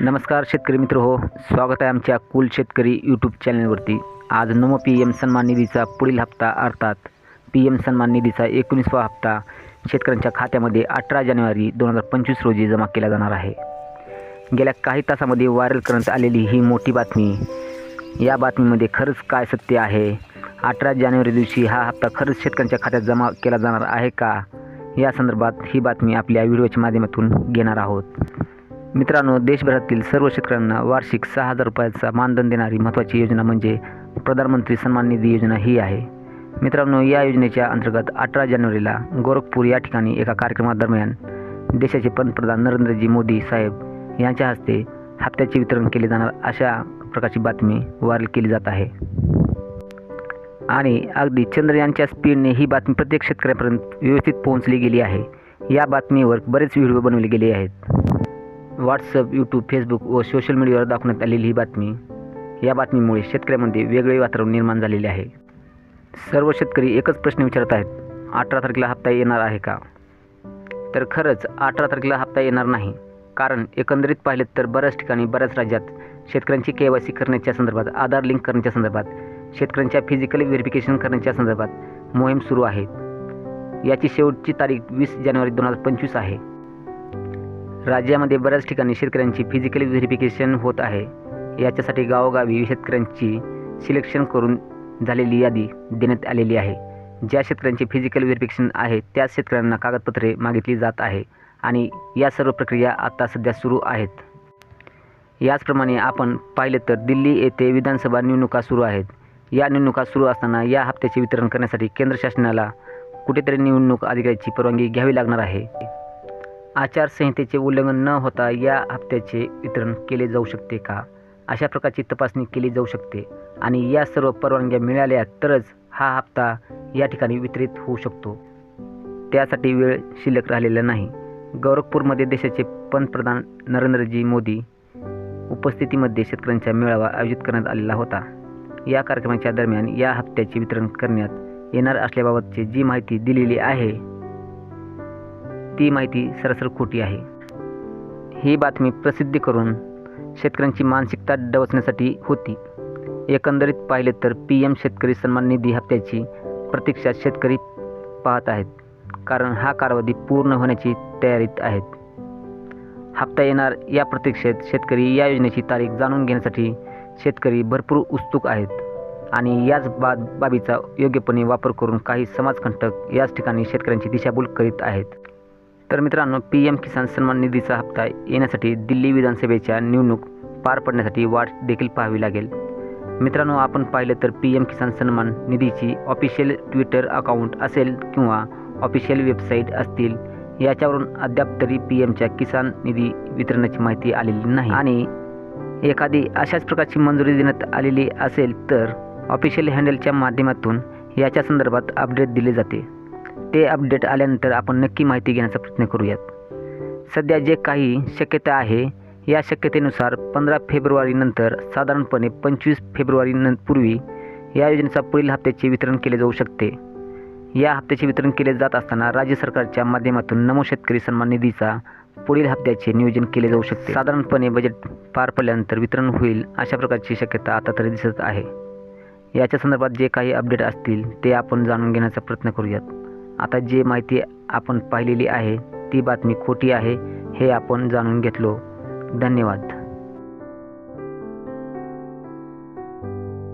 नमस्कार शेतकरी मित्र हो स्वागत आहे आमच्या कुल शेतकरी यूट्यूब चॅनलवरती आज नमो पी एम सन्मान निधीचा पुढील हप्ता अर्थात पी एम सन्मान निधीचा एकोणीसवा हप्ता शेतकऱ्यांच्या खात्यामध्ये अठरा जानेवारी दोन हजार पंचवीस रोजी जमा केला जाणार आहे. गेल्या काही तासामध्ये व्हायरल करण्यात आलेली ही मोठी बातमी या बातमीमध्ये खरंच काय सत्य आहे? अठरा जानेवारी दिवशी हा हप्ता खरंच शेतकऱ्यांच्या खात्यात जमा केला जाणार आहे का? या संदर्भात ही बातमी आपल्या व्हिडिओच्या माध्यमातून घेणार आहोत. मित्रांनो देशभरातील सर्व शेतकऱ्यांना वार्षिक सहा हजार रुपयाचा मानधन देणारी महत्त्वाची योजना म्हणजे प्रधानमंत्री सन्मान निधी योजना ही आहे. मित्रांनो या योजनेच्या अंतर्गत अठरा जानेवारीला गोरखपूर या ठिकाणी एका कार्यक्रमादरम्यान देशाचे पंतप्रधान नरेंद्रजी मोदी साहेब यांच्या हस्ते हप्त्याचे वितरण केले जाणार अशा प्रकारची बातमी व्हायरल केली जात आहे. आणि अगदी चंद्रयानच्या स्पीडने ही बातमी प्रत्येक शेतकऱ्यापर्यंत व्यवस्थित पोहोचली गेली आहे. या बातमीवर बरेच व्हिडिओ बनवले गेले आहेत. व्हॉट्सअप यूट्यूब फेसबुक व सोशल मीडियावर दाखवण्यात आलेली ही बातमी या बातमीमुळे शेतकऱ्यामध्ये वेगळे वातावरण निर्माण झालेले आहे. सर्व शेतकरी एकच प्रश्न विचारत आहेत अठरा तारखेला हप्ता येणार आहे का? तर खरंच अठरा तारखेला हप्ता येणार नाही कारण एकंदरीत पाहिलं तर बऱ्याच ठिकाणी बऱ्याच राज्यात शेतकऱ्यांची के वाय सी करण्याच्या संदर्भात आधार लिंक करण्याच्या संदर्भात शेतकऱ्यांच्या फिजिकली व्हेरिफिकेशन करण्याच्या संदर्भात मोहीम सुरू आहे याची शेवटची तारीख वीस जानेवारी दोन हजार पंचवीस आहे. राज्यामध्ये बऱ्याच ठिकाणी शेतकऱ्यांची फिजिकली व्हेरिफिकेशन होत आहे. याच्यासाठी गावोगावी शेतकऱ्यांची सिलेक्शन करून झालेली यादी देण्यात आलेली आहे. ज्या शेतकऱ्यांची फिजिकल व्हेरिफिकेशन आहे त्या शेतकऱ्यांना कागदपत्रे मागितली जात आहे आणि या सर्व प्रक्रिया आता सध्या सुरू आहेत. याचप्रमाणे आपण पाहिलं तर दिल्ली येथे विधानसभा निवडणुका सुरू आहेत. या निवडणुका सुरू असताना या हप्त्याचे वितरण करण्यासाठी केंद्र शासनाला कुठेतरी निवडणूक अधिकाऱ्याची परवानगी घ्यावी लागणार आहे. आचारसंहितेचे उल्लंघन न होता या हप्त्याचे वितरण केले जाऊ शकते का? अशा प्रकारची तपासणी केली जाऊ शकते आणि या सर्व परवानग्या मिळाल्या तरच हा हप्ता या ठिकाणी वितरित होऊ शकतो. त्यासाठी वेळ शिल्लक राहिलेला नाही. गोरखपूरमध्ये देशाचे पंतप्रधान नरेंद्रजी मोदी उपस्थितीमध्ये शेतकऱ्यांचा मेळावा आयोजित करण्यात आलेला होता. या कार्यक्रमाच्या दरम्यान या हप्त्याचे वितरण करण्यात येणार असल्याबाबतची जी माहिती दिलेली आहे ती माहिती सरसर खोटी आहे. ही बातमी प्रसिद्धी करून शेतकऱ्यांची मानसिकता डवचण्यासाठी होती. एकंदरीत पाहिले तर पी एम शेतकरी सन्मान निधी हप्त्याची प्रतीक्षा शेतकरी पाहत आहेत कारण हा कालावधी पूर्ण होण्याची तयारीत आहेत. हप्ता येणार या प्रतीक्षेत शेतकरी या योजनेची तारीख जाणून घेण्यासाठी शेतकरी भरपूर उत्सुक आहेत आणि याच बाब बाबीचा योग्यपणे वापर करून काही समाजकंटक याच ठिकाणी शेतकऱ्यांची दिशाभूल करीत आहेत. तर मित्रांनो पी एम किसान सन्मान निधीचा हप्ता येण्यासाठी दिल्ली विधानसभेच्या निवडणूक पार पडण्यासाठी वाट देखील पाहावी लागेल. मित्रांनो आपण पाहिलं तर पी एम किसान सन्मान निधीची ऑफिशियल ट्विटर अकाउंट असेल किंवा ऑफिशियल वेबसाईट असतील याच्यावरून अद्याप तरी पी एमच्या किसान निधी वितरणाची माहिती आलेली नाही. आणि एखादी अशाच प्रकारची मंजुरी देण्यात आलेली असेल तर ऑफिशियल हँडलच्या माध्यमातून याच्या संदर्भात अपडेट दिले जाते. ते अपडेट आल्यानंतर आपण नक्की माहिती घेण्याचा प्रयत्न करूयात. सध्या जे काही शक्यता आहे या शक्यतेनुसार पंधरा फेब्रुवारीनंतर साधारणपणे पंचवीस फेब्रुवारी न पूर्वी या योजनेचा पुढील हप्त्याचे वितरण केले जाऊ शकते. या हप्त्याचे वितरण केले जात असताना राज्य सरकारच्या माध्यमातून नमो शेतकरी सन्मान निधीचा पुढील हप्त्याचे नियोजन केले जाऊ शकते. साधारणपणे बजेट पार पडल्यानंतर वितरण होईल अशा प्रकारची शक्यता आता तरी दिसत आहे. याच्या संदर्भात जे काही अपडेट असतील ते आपण जाणून घेण्याचा प्रयत्न करूयात. आता जे माहिती आपण पाहिलेली आहे ती बातमी खोटी आहे हे आपण जाणून घेतलो. धन्यवाद.